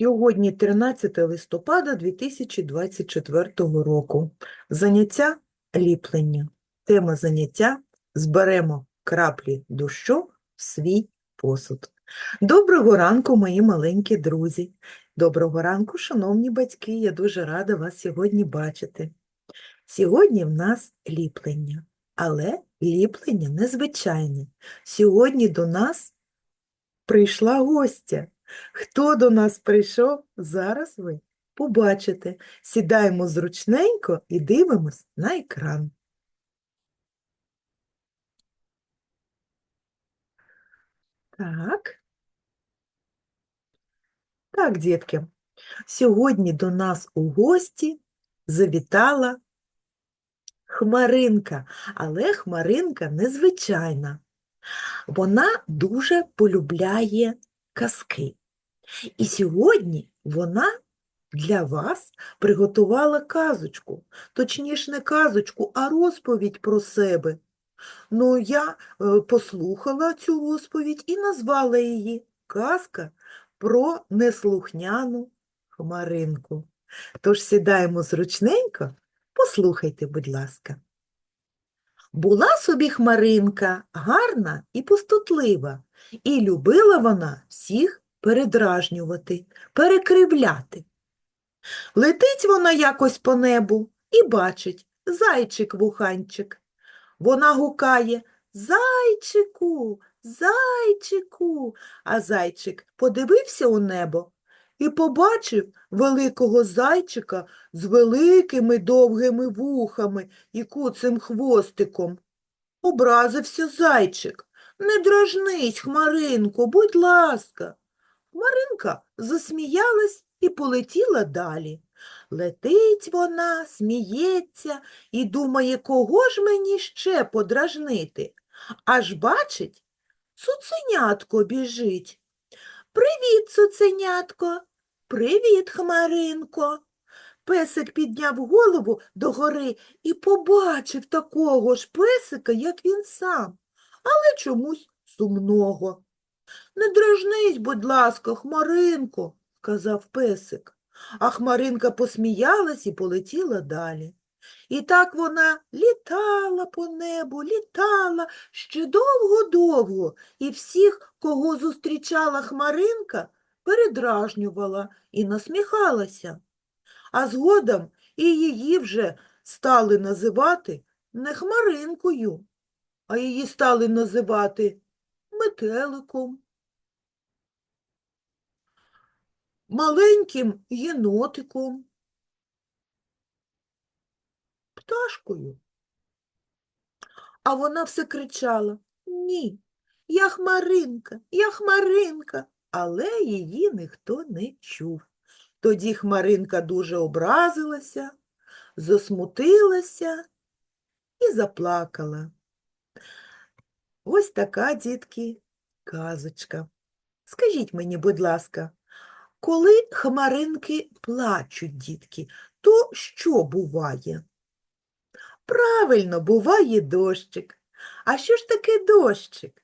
Сьогодні 13 листопада 2024 року. Заняття ліплення. Тема заняття зберемо краплі дощу в свій посуд. Доброго ранку, мої маленькі друзі. Доброго ранку, шановні батьки. Я дуже рада вас сьогодні бачити. Сьогодні в нас ліплення, але ліплення незвичайне. Сьогодні до нас прийшла гостя. Хто до нас прийшов, зараз ви побачите. Сідаємо зручненько і дивимось на екран. Так. Так, дітки, сьогодні до нас у гості завітала Хмаринка, але Хмаринка незвичайна. Вона дуже полюбляє казки. І сьогодні вона для вас приготувала казочку, точніше не казочку, а розповідь про себе. Ну, я е, послухала цю розповідь і назвала її Казка про неслухняну хмаринку. Тож сідаємо зручненько, послухайте, будь ласка. Була собі хмаринка гарна і пустотлива, і любила вона всіх передражнювати, перекривляти. Летить вона якось по небу і бачить зайчик-вуханчик. Вона гукає Зайчику, зайчику. А зайчик подивився у небо і побачив великого зайчика з великими довгими вухами і куцим хвостиком. Образився зайчик. Не дражнись, Хмаринко, будь ласка. Хмаринка засміялась і полетіла далі. Летить вона, сміється і думає, кого ж мені ще подражнити. Аж бачить, цуценятко біжить. Привіт, цуценятко. Привіт, Хмаринко. Песик підняв голову догори і побачив такого ж песика, як він сам, але чомусь сумного. Не дражнись, будь ласка, Хмаринко, сказав песик. А Хмаринка посміялась і полетіла далі. І так вона літала по небу, літала ще довго-довго, і всіх, кого зустрічала Хмаринка, передражнювала і насміхалася. А згодом і її вже стали називати не Хмаринкою, а її стали називати метеликом, маленьким єнотиком, пташкою. А вона все кричала Ні, я хмаринка, я хмаринка, але її ніхто не чув. Тоді хмаринка дуже образилася, засмутилася і заплакала. Ось така, дітки, казочка. Скажіть мені, будь ласка, коли хмаринки плачуть, дітки, то що буває? Правильно, буває дощик. А що ж таке дощик?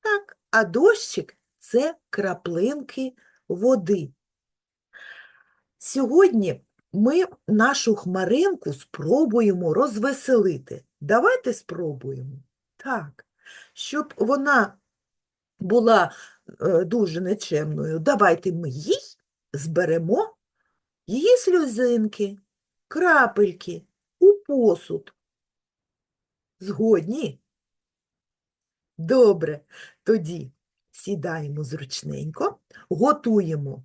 Так, а дощик це краплинки води. Сьогодні ми нашу хмаринку спробуємо розвеселити. Давайте спробуємо. Так, щоб вона була е, дуже нечемною, давайте ми їй зберемо її сльозинки, крапельки у посуд. Згодні? Добре, тоді сідаємо зручненько, готуємо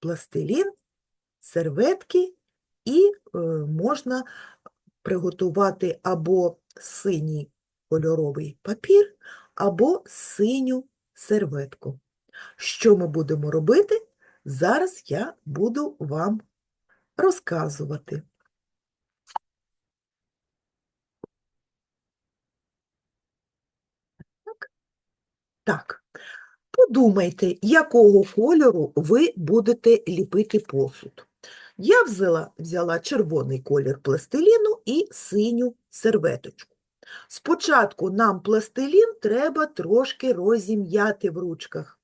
пластилін, серветки і е, можна приготувати або синій кольоровий папір, або синю серветку. Що ми будемо робити? Зараз я буду вам розказувати. Так. Так, подумайте, якого кольору ви будете ліпити посуд. Я взяла, взяла червоний колір пластиліну і синю серветочку. Спочатку нам пластилін треба трошки розім'яти в ручках.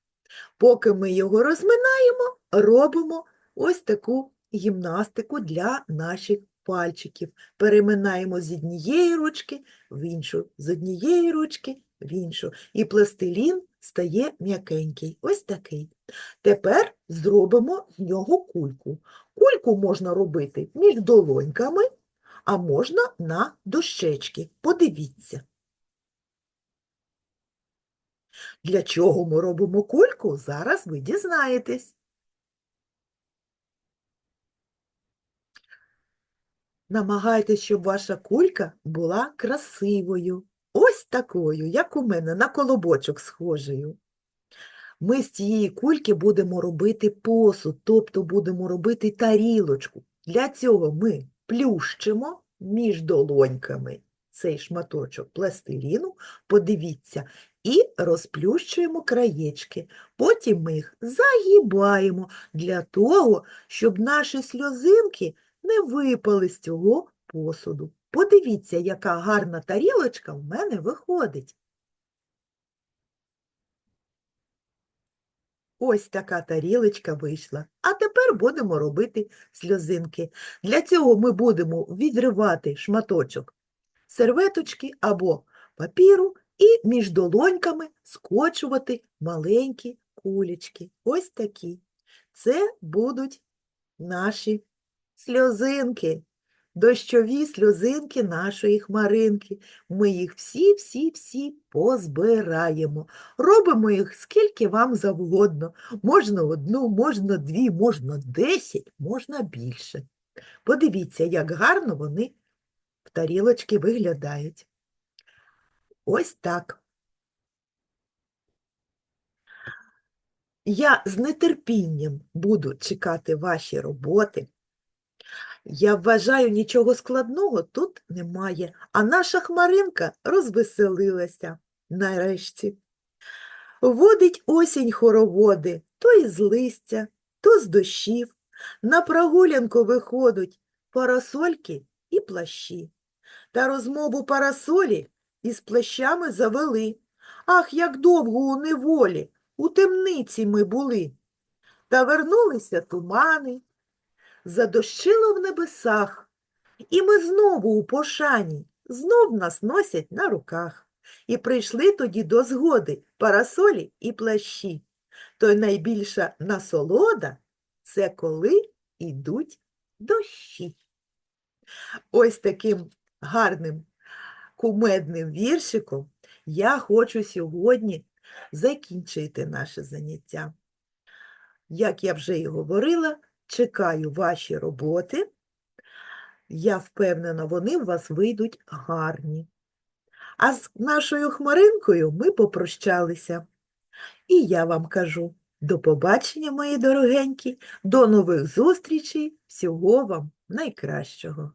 Поки ми його розминаємо, робимо ось таку гімнастику для наших пальчиків. Переминаємо з однієї ручки в іншу, з однієї ручки в іншу. І пластилін стає м'якенький. Ось такий. Тепер зробимо з нього кульку. Кульку можна робити між долоньками, а можна на дощечки. Подивіться. Для чого ми робимо кульку, зараз ви дізнаєтесь. Намагайтесь, щоб ваша кулька була красивою, ось такою, як у мене, на колобочок схожою. Ми з цієї кульки будемо робити посуд, тобто будемо робити тарілочку. Для цього ми плющимо між долоньками цей шматочок пластиліну, подивіться, і розплющуємо краєчки. Потім ми їх загибаємо для того, щоб наші сльозинки не випали з цього посуду. Подивіться, яка гарна тарілочка в мене виходить. Ось така тарілочка вийшла. А тепер будемо робити сльозинки. Для цього ми будемо відривати шматочок серветочки або папіру і між долоньками скочувати маленькі кулечки. Ось такі. Це будуть наші сльозинки, дощові сльозинки нашої хмаринки. Ми їх всі-всі-всі позбираємо. Робимо їх скільки вам завгодно. Можна одну, можна дві, можна десять, можна більше. Подивіться, як гарно вони в тарілочки виглядають. Ось так. Я з нетерпінням буду чекати ваші роботи. Я вважаю, нічого складного тут немає, а наша хмаринка розвеселилася нарешті. Водить осінь хороводи то із листя, то з дощів. На прогулянку виходять парасольки і плащі. Та розмову парасолі із плащами завели. Ах, як довго у неволі, у темниці ми були. Та вернулися тумани, задощило в небесах, і ми знову у пошані, знов нас носять на руках. І прийшли тоді до згоди парасолі і плащі. То найбільша насолода це коли йдуть дощі. Ось таким гарним кумедним віршиком я хочу сьогодні закінчити наше заняття. Як я вже і говорила, чекаю ваші роботи. Я впевнена, вони у вас вийдуть гарні. А з нашою хмаринкою ми попрощалися. І я вам кажу до побачення, мої дорогенькі, до нових зустрічей, всього вам найкращого.